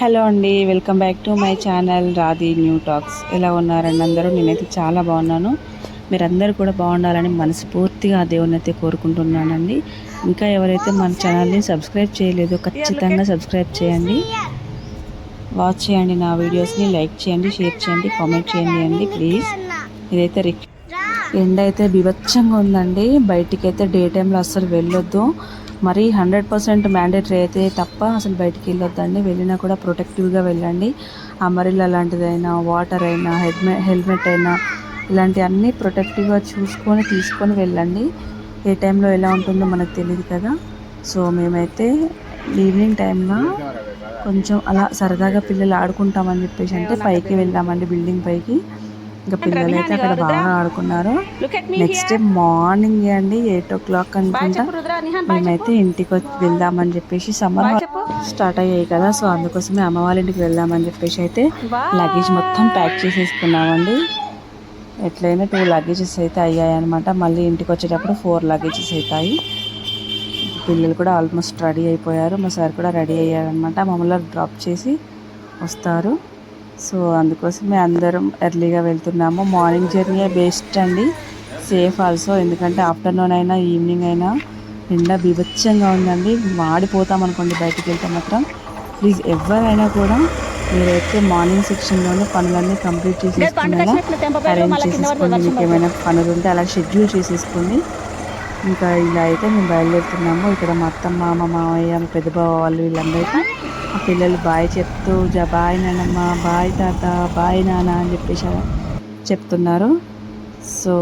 Hello అండి welcome back to my channel Radhi new talks. ఎలా ఉన్నారండి అందరూ? నేనైతే చాలా బాగున్నాను. మీరందరూ కూడా బాగుండాలని మనస్ఫూర్తిగా దేవుని అయితే కోరుకుంటున్నానండి. ఇంకా ఎవరైతే మన ఛానల్ని సబ్స్క్రైబ్ చేయలేదో ఖచ్చితంగా సబ్స్క్రైబ్ చేయండి. వాచ్ చేయండి నా వీడియోస్ని లైక్ చేయండి షేర్ చేయండి కామెంట్ చేయండి అండి ప్లీజ్. ఇదైతే రిక్ ఎండ అయితే బీభత్సంగా ఉందండి. బయటికి అయితే డే టైంలో అస్సలు వెళ్ళొద్దు. మరి హండ్రెడ్ పర్సెంట్ మ్యాండేటరీ అయితే తప్ప అసలు బయటికి వెళ్ళొద్దండి. వెళ్ళినా కూడా ప్రొటెక్టివ్గా వెళ్ళండి. అమరిల్లా లాంటిదైనా వాటర్ అయినా హెల్మెట్ హెల్మెట్ అయినా ఇలాంటివన్నీ ప్రొటెక్టివ్గా చూసుకొని తీసుకొని వెళ్ళండి. ఏ టైంలో ఎలా ఉంటుందో మనకు తెలియదు కదా. సో మేమైతే ఈవినింగ్ టైంలో కొంచెం అలా సరదాగా పిల్లలు ఆడుకుంటామని చెప్పేసి అంటే పైకి వెళ్ళామండి బిల్డింగ్ పైకి. ఇంకా పిల్లలు అయితే అక్కడ బాగా ఆడుకున్నారు. నెక్స్ట్ డే మార్నింగ్ అండి ఎయిట్ ఓ క్లాక్ అనుకుంటా. మేమైతే ఇంటికి వచ్చి వెళ్దామని చెప్పేసి సమ్మర్ స్టార్ట్ అయ్యాయి కదా సో అందుకోసమే అమ్మ వాళ్ళ ఇంటికి వెళ్దామని చెప్పేసి అయితే లగేజ్ మొత్తం ప్యాక్ చేసేసుకున్నామండి. ఎట్లయినా టూ లగేజెస్ అయితే అయ్యాయి అనమాట మళ్ళీ ఇంటికి వచ్చేటప్పుడు ఫోర్ లగేజెస్ అవుతాయి పిల్లలు కూడా ఆల్మోస్ట్ రెడీ అయిపోయారు. మా సార్ కూడా రెడీ అయ్యారనమాట మమ్మల్ని డ్రాప్ చేసి వస్తారు. సో అందుకోసమే అందరం ఎర్లీగా వెళ్తున్నాము. మార్నింగ్ జర్నీ బెస్ట్ అండి. సేఫ్ ఆల్సో ఎందుకంటే ఆఫ్టర్నూన్ అయినా ఈవినింగ్ అయినా నిండా బీభత్సంగా ఉందండి. మాడిపోతాం అనుకోండి బయటికి వెళ్తే మాత్రం. ప్లీజ్ ఎవరైనా కూడా మీరైతే మార్నింగ్ సెక్షన్లోనే పనులన్నీ కంప్లీట్ చేసేసుకునేలా అరేంజ్ చేసేసుకోండి. మీకు ఏమైనా పనులు ఉంటే అలా షెడ్యూల్ చేసేసుకోండి. ఇంకా ఇలా అయితే మేము బయలుదేరుతున్నాము. ఇక్కడ మా అత్తమ్మ మా మామయ్య పెద్దబావ పెద్ద బావ వాళ్ళు వీళ్ళందరికీ ఆ పిల్లలు బాయ్ చెప్తూ జా బాయ్ నానమ్మ బాయ్ తాత బాయ్ నాన్న అని చెప్పేసి చెప్తున్నారు. సో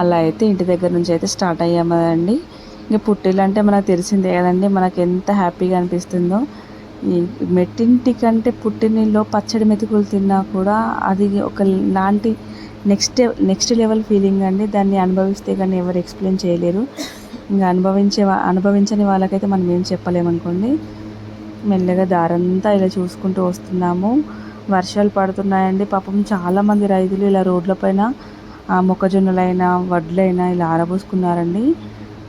అలా అయితే ఇంటి దగ్గర నుంచి అయితే స్టార్ట్ అయ్యాము కదండి. ఇంకా పుట్టిల్లు అంటే మనకు తెలిసిందే కదండి మనకు ఎంత హ్యాపీగా అనిపిస్తుందో. ఈ మెట్టింటి కంటే పుట్టినిల్లో పచ్చడి మెతుకులు తిన్నా కూడా అది ఒక లాంటి నెక్స్ట్ నెక్స్ట్ లెవెల్ ఫీలింగ్ అండి. దాన్ని అనుభవిస్తే కానీ ఎవరు ఎక్స్ప్లెయిన్ చేయలేరు. ఇంకా అనుభవించే అనుభవించని వాళ్ళకైతే మనం ఏం చెప్పలేమనుకోండి. మెల్లగా దారంతా ఇలా చూసుకుంటూ వస్తున్నాము. వర్షాలు పడుతున్నాయండి. పాపం చాలామంది రైతులు ఇలా రోడ్లపైన మొక్కజొన్నలైనా వడ్లైనా ఇలా ఆరబోసుకున్నారండి.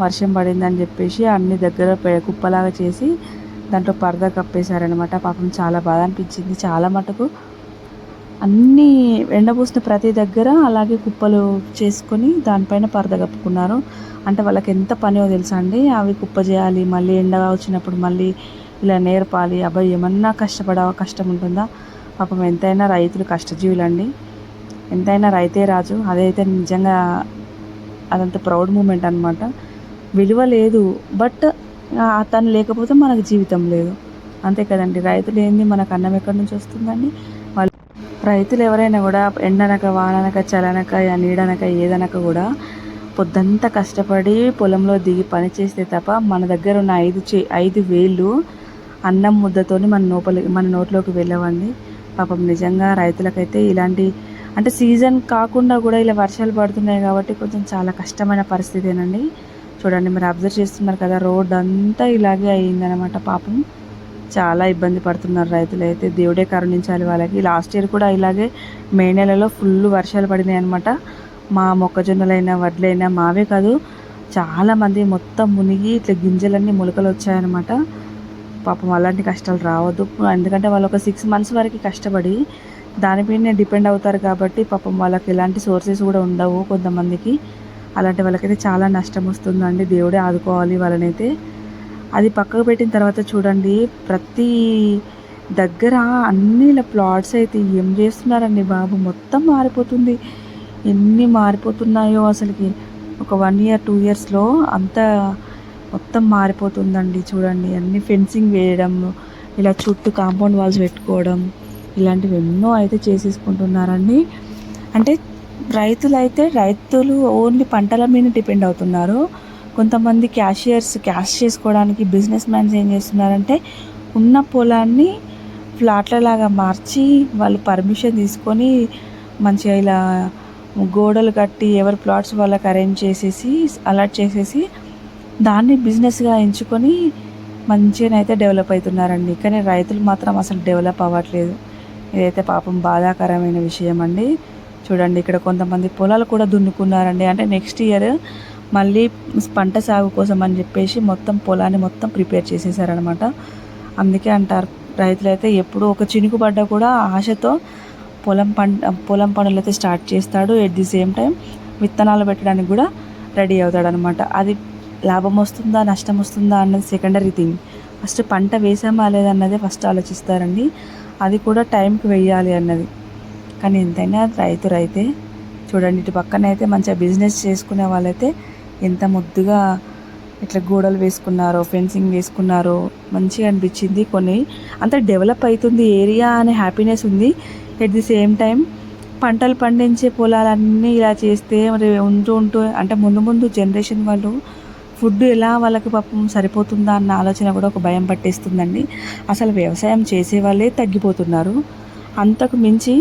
వర్షం పడిందని చెప్పేసి అన్ని దగ్గర కుప్పలాగా చేసి దాంట్లో పరద కప్పేశారనమాట పాపం చాలా బాధ అనిపించింది. చాలా మటుకు అన్నీ ఎండబూసిన ప్రతి దగ్గర అలాగే కుప్పలు చేసుకొని దానిపైన పరద కప్పుకున్నారు. అంటే వాళ్ళకి ఎంత పనియో తెలుసా అండి? అవి కుప్ప చేయాలి మళ్ళీ ఎండ వచ్చినప్పుడు మళ్ళీ ఇలా నేర్పాలి అబ్బాయి ఏమన్నా కష్టపడ కష్టం ఉంటుందా పాపం ఎంతైనా రైతులు కష్టజీవులండి. ఎంతైనా రైతే రాజు. అదైతే నిజంగా అదంత ప్రౌడ్ మూమెంట్ అనమాట విలువ లేదు. బట్ తను లేకపోతే మనకు జీవితం లేదు. అంతే కదండి. రైతులు ఏంది? మనకు అన్నం ఎక్కడి నుంచి వస్తుందండి? వాళ్ళు రైతులు ఎవరైనా కూడా ఎండనక వాననక చలనక నీడనక ఏదనక కూడా పొద్దంతా కష్టపడి పొలంలో దిగి పని చేస్తే తప్ప మన దగ్గర ఉన్న ఐదు చే ఐదు వేళ్ళు అన్నం ముద్దతోని మన లోపలి మన నోట్లోకి వెళ్ళవండి. పాపం నిజంగా రైతులకైతే ఇలాంటి అంటే సీజన్ కాకుండా కూడా ఇలా వర్షాలు పడుతున్నాయి కాబట్టి కొంచెం చాలా కష్టమైన పరిస్థితేనండి. చూడండి మీరు అబ్జర్వ్ చేస్తున్నారు కదా రోడ్ అంతా ఇలాగే అయ్యిందనమాట పాపం. చాలా ఇబ్బంది పడుతున్నారు రైతులు అయితే. దేవుడే కరుణించాలి వాళ్ళకి. లాస్ట్ ఇయర్ కూడా ఇలాగే మే నెలలో ఫుల్ వర్షాలు పడినాయి అనమాట మా మొక్కజొన్నలైనా వడ్లైనా మావే కాదు చాలామంది మొత్తం మునిగి ఇట్లా గింజలన్నీ మొలకలు వచ్చాయన్నమాట. పాపం అలాంటి కష్టాలు రావద్దు. ఎందుకంటే వాళ్ళు ఒక సిక్స్ మంత్స్ వరకు కష్టపడి దానిపైనే డిపెండ్ అవుతారు కాబట్టి పాపం వాళ్ళకి ఎలాంటి సోర్సెస్ కూడా ఉండవు కొంతమందికి. అలాంటి వాళ్ళకైతే చాలా నష్టం వస్తుందండి. దేవుడే ఆదుకోవాలి వాళ్ళనైతే. అది పక్కకు పెట్టిన తర్వాత చూడండి ప్రతి దగ్గర అన్ని ఇలా ప్లాట్స్ అయితే ఏం చేస్తున్నారండి బాబు? మొత్తం మారిపోతుంది. ఎన్ని మారిపోతున్నాయో అసలుకి. ఒక వన్ ఇయర్ టూ ఇయర్స్లో అంత మొత్తం మారిపోతుందండి చూడండి. అన్ని ఫెన్సింగ్ వేయడం ఇలా చుట్టూ కాంపౌండ్ వాల్స్ పెట్టుకోవడం ఇలాంటివి ఎన్నో అయితే చేసేసుకుంటున్నారండి. అంటే రైతులు అయితే రైతులు ఓన్లీ పంటల మీద డిపెండ్ అవుతున్నారు. కొంతమంది క్యాషియర్స్ క్యాష్ చేసుకోవడానికి బిజినెస్ మ్యాన్స్ ఏం చేస్తున్నారంటే ఉన్న పొలాన్ని ఫ్లాట్లలాగా మార్చి వాళ్ళు పర్మిషన్ తీసుకొని మంచిగా ఇలా గోడలు కట్టి ఎవరి ప్లాట్స్ వాళ్ళకి అరేంజ్ చేసేసి అలర్ట్ చేసేసి దాన్ని బిజినెస్గా ఎంచుకొని మంచిగానైతే డెవలప్ అవుతున్నారండి. కానీ రైతులు మాత్రం అసలు డెవలప్ అవ్వట్లేదు. ఇదైతే పాపం బాధాకరమైన విషయం అండి. చూడండి ఇక్కడ కొంతమంది పొలాలు కూడా దున్నుకున్నారండి. అంటే నెక్స్ట్ ఇయర్ మళ్ళీ పంట సాగు కోసం అని చెప్పేసి మొత్తం పొలాన్ని మొత్తం ప్రిపేర్ చేసేసారనమాట అందుకే అంటారు రైతులైతే ఎప్పుడు ఒక చినుకుబడ్డ కూడా ఆశతో పొలం పంట పొలం పనులు అయితే స్టార్ట్ చేస్తాడు. ఎట్ ది సేమ్ టైం విత్తనాలు పెట్టడానికి కూడా రెడీ అవుతాడనమాట అది లాభం వస్తుందా నష్టం వస్తుందా అన్నది సెకండరీ థింగ్ ఫస్ట్ పంట వేసామా లేదన్నదే ఫస్ట్ ఆలోచిస్తారండి. అది కూడా టైంకి వెయ్యాలి అన్నది. కానీ ఎంతైనా రైతు రైతే చూడండి ఇటు పక్కన అయితే మంచిగా బిజినెస్ చేసుకునే వాళ్ళైతే ఎంత ముద్దుగా ఇట్లా గోడలు వేసుకున్నారో ఫెన్సింగ్ వేసుకున్నారో మంచిగా అనిపించింది కొన్ని. అంత డెవలప్ అవుతుంది ఏరియా అనే హ్యాపీనెస్ ఉంది. ఎట్ ది సేమ్ టైం పంటలు పండించే పొలాలన్నీ ఇలా చేస్తే మరి ఉంటూ ఉంటూ అంటే ముందు ముందు జనరేషన్ వాళ్ళు ఫుడ్ ఎలా వాళ్ళకి పాపం సరిపోతుందా అన్న ఆలోచన కూడా ఒక భయం పట్టేస్తుందండి. అసలు వ్యవసాయం చేసే వాళ్ళే తగ్గిపోతున్నారు. అంతకు మించి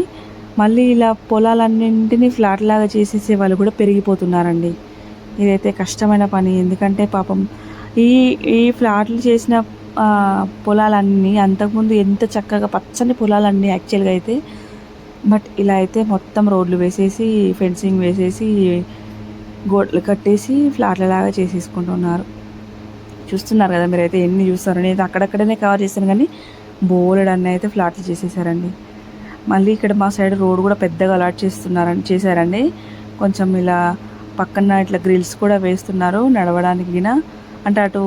మళ్ళీ ఇలా పొలాలన్నింటినీ ఫ్లాట్ లాగా చేసేసే వాళ్ళు కూడా పెరిగిపోతున్నారండి. ఇదైతే కష్టమైన పని. ఎందుకంటే పాపం ఈ ఈ ఫ్లాట్లు చేసిన పొలాలన్నీ అంతకుముందు ఎంత చక్కగా పచ్చని పొలాలన్నీ యాక్చువల్గా అయితే బట్ ఇలా అయితే మొత్తం రోడ్లు వేసేసి ఫెన్సింగ్ వేసేసి గోడలు కట్టేసి ఫ్లాట్లలాగా చేసేసుకుంటున్నారు. చూస్తున్నారు కదా మీరైతే ఎన్ని చూస్తారు. నేను అక్కడక్కడనే కవర్ చేశాను కానీ బోలెడ్ అన్నీ అయితే ఫ్లాట్లు చేసేసారండి. మళ్ళీ ఇక్కడ మా సైడ్ రోడ్ కూడా పెద్దగా అలాట్ చేస్తున్నారని చేశారండి. కొంచెం ఇలా పక్కన ఇట్లా గ్రిల్స్ కూడా వేస్తున్నారు నడవడానికి గిన. అంటే అటు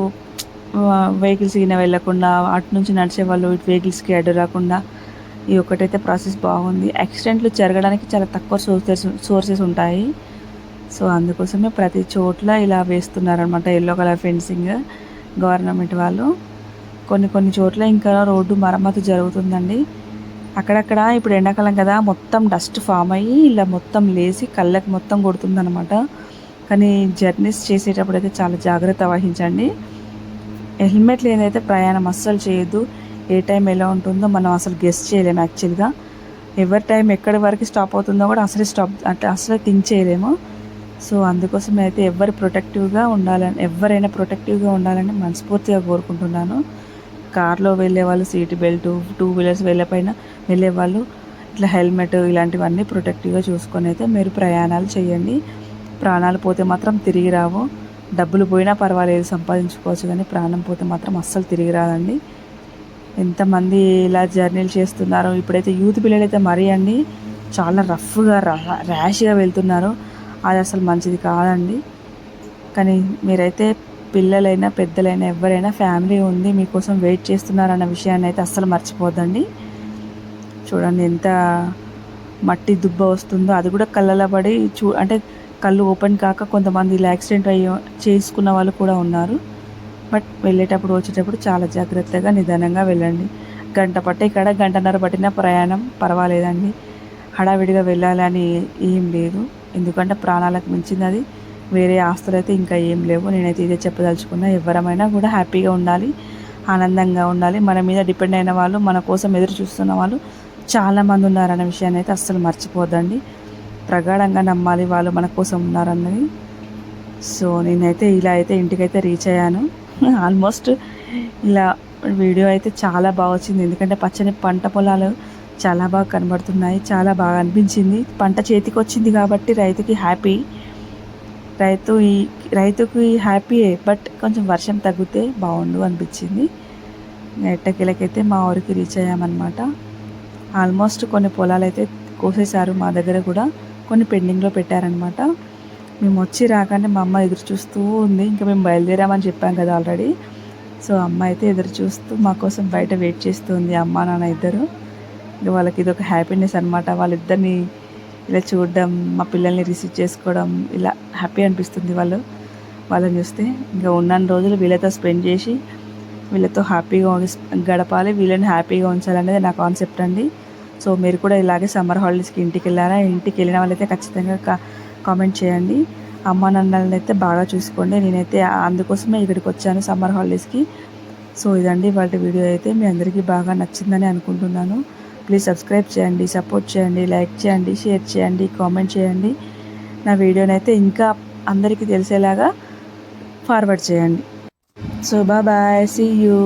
వెహికల్స్ గిన వెళ్ళకుండా అటు నుంచి నడిచే వాళ్ళు ఇటు వెహికల్స్కి అడ్డు రాకుండా ఈ ఒక్కటైతే ప్రాసెస్ బాగుంది. యాక్సిడెంట్లు జరగడానికి చాలా తక్కువ సోర్సెస్ సోర్సెస్ ఉంటాయి. సో అందుకోసమే ప్రతి చోట్ల ఇలా వేస్తున్నారనమాట ఎల్లో కలర్ ఫెన్సింగ్ గవర్నమెంట్ వాళ్ళు. కొన్ని కొన్ని చోట్ల ఇంకా రోడ్డు మరమ్మతు జరుగుతుందండి. అక్కడక్కడ ఇప్పుడు ఎండాకాలం కదా మొత్తం డస్ట్ ఫామ్ అయ్యి ఇలా మొత్తం లేచి కళ్ళకి మొత్తం కొడుతుందనమాట కానీ జర్నీస్ చేసేటప్పుడు అయితే చాలా జాగ్రత్త వహించండి. హెల్మెట్ లేదైతే ప్రయాణం అస్సలు చేయొద్దు. ఏ టైం ఎలా ఉంటుందో మనం అసలు గెస్ట్ చేయలేము యాక్చువల్గా ఎవరి టైం ఎక్కడి వరకు స్టాప్ అవుతుందో కూడా అసలే స్టాప్ అంటే అసలు థింక్ చేయలేము. సో అందుకోసం అయితే ఎవరు ప్రొటెక్టివ్గా ఉండాలని ఎవరైనా ప్రొటెక్టివ్గా ఉండాలని మనస్ఫూర్తిగా కోరుకుంటున్నాను. కార్లో వెళ్ళే వాళ్ళు సీట్ బెల్ట్ టూ వీలర్స్ వెళ్ళే పైన వెళ్ళే వాళ్ళు ఇట్లా హెల్మెట్ ఇలాంటివన్నీ ప్రొటెక్టివ్గా చూసుకొని అయితే మీరు ప్రయాణాలు చేయండి. ప్రాణాలు పోతే మాత్రం తిరిగి రావు. డబ్బులు పోయినా పర్వాలేదు సంపాదించుకోవచ్చు కానీ ప్రాణం పోతే మాత్రం అస్సలు తిరిగి రాదండి. ఎంతమంది ఇలా జర్నీలు చేస్తున్నారు. ఇప్పుడైతే యూత్ పిల్లలు అయితే మరీ అండి చాలా రఫ్గా ర్యాష్గా వెళ్తున్నారు. అది అసలు మంచిది కాదండి. కానీ మీరైతే పిల్లలైనా పెద్దలైనా ఎవరైనా ఫ్యామిలీ ఉంది మీకోసం వెయిట్ చేస్తున్నారన్న విషయాన్ని అయితే అస్సలు మర్చిపోద్దండి. చూడండి ఎంత మట్టి దుబ్బ వస్తుందో. అది కూడా కళ్ళలో పడి చూ అంటే కళ్ళు ఓపెన్ కాక కొంతమంది ఇలా యాక్సిడెంట్ అయ్యి చేసుకున్న వాళ్ళు కూడా ఉన్నారు. బట్ వెళ్ళేటప్పుడు వచ్చేటప్పుడు చాలా జాగ్రత్తగా నిదానంగా వెళ్ళండి. గంట పట్టే ఇక్కడ గంటన్నర పట్టిన ప్రయాణం పర్వాలేదండి. హడావిడిగా వెళ్ళాలని ఏం లేదు. ఎందుకంటే ప్రాణాలకు మించింది అది. వేరే ఆస్తులు అయితే ఇంకా ఏం లేవు. నేనైతే ఇదే చెప్పదలుచుకున్నా. ఎవరమైనా కూడా హ్యాపీగా ఉండాలి ఆనందంగా ఉండాలి. మన మీద డిపెండ్ అయిన వాళ్ళు మన కోసం ఎదురు చూస్తున్న వాళ్ళు చాలామంది ఉన్నారన్న విషయాన్ని అయితే అస్సలు మర్చిపోద్దండి. ప్రగాఢంగా నమ్మాలి వాళ్ళు మన కోసం ఉన్నారన్నది. సో నేనైతే ఇలా అయితే ఇంటికైతే రీచ్ అయ్యాను. ఆల్మోస్ట్ ఇలా వీడియో అయితే చాలా బాగా వచ్చింది. ఎందుకంటే పచ్చని పంట పొలాలు చాలా బాగా కనబడుతున్నాయి చాలా బాగా అనిపించింది. పంట చేతికి వచ్చింది కాబట్టి రైతుకి హ్యాపీ. రైతు ఈ రైతుకి హ్యాపీయే బట్ కొంచెం వర్షం తగ్గితే బాగుండు అనిపించింది. ఎట్టకేలకైతే మా ఊరికి రీచ్ అయ్యామన్నమాట. ఆల్మోస్ట్ కొన్ని పొలాలు అయితే కోసేశారు మా దగ్గర కూడా కొన్ని పెండింగ్లో పెట్టారనమాట మేము వచ్చి రాగానే మా అమ్మ ఎదురు చూస్తూ ఉంది. ఇంకా మేము బయలుదేరామని చెప్పాం కదా ఆల్రెడీ. సో అమ్మ అయితే ఎదురు చూస్తూ మా కోసం బయట వెయిట్ చేస్తుంది అమ్మ నాన్న ఇద్దరు. వాళ్ళకి ఇది ఒక హ్యాపీనెస్ అనమాట వాళ్ళిద్దరిని ఇలా చూడడం మా పిల్లల్ని రిసీవ్ చేసుకోవడం ఇలా హ్యాపీ అనిపిస్తుంది వాళ్ళు. వాళ్ళని చూస్తే ఇంకా ఉన్న రోజులు వీళ్ళతో స్పెండ్ చేసి వీళ్ళతో హ్యాపీగా గడపాలి వీళ్ళని హ్యాపీగా ఉంచాలనేది నా కాన్సెప్ట్ అండి. సో మీరు కూడా ఇలాగే సమ్మర్ హాలిడేస్కి ఇంటికి వెళ్ళారా? ఇంటికి వెళ్ళిన వాళ్ళైతే ఖచ్చితంగా కామెంట్ చేయండి. అమ్మ నాన్నలని అయితే బాగా చూసుకోండి. నేనైతే అందుకోసమే ఇక్కడికి వచ్చాను సమ్మర్ హాలిడేస్కి సో ఇదండి వాటి వీడియో అయితే. మీ అందరికీ బాగా నచ్చిందని అనుకుంటున్నాను. ప్లీజ్ సబ్స్క్రైబ్ చేయండి సపోర్ట్ చేయండి లైక్ చేయండి షేర్ చేయండి కామెంట్ చేయండి. నా వీడియోనైతే ఇంకా అందరికీ తెలిసేలాగా ఫార్వర్డ్ చేయండి. So bye see you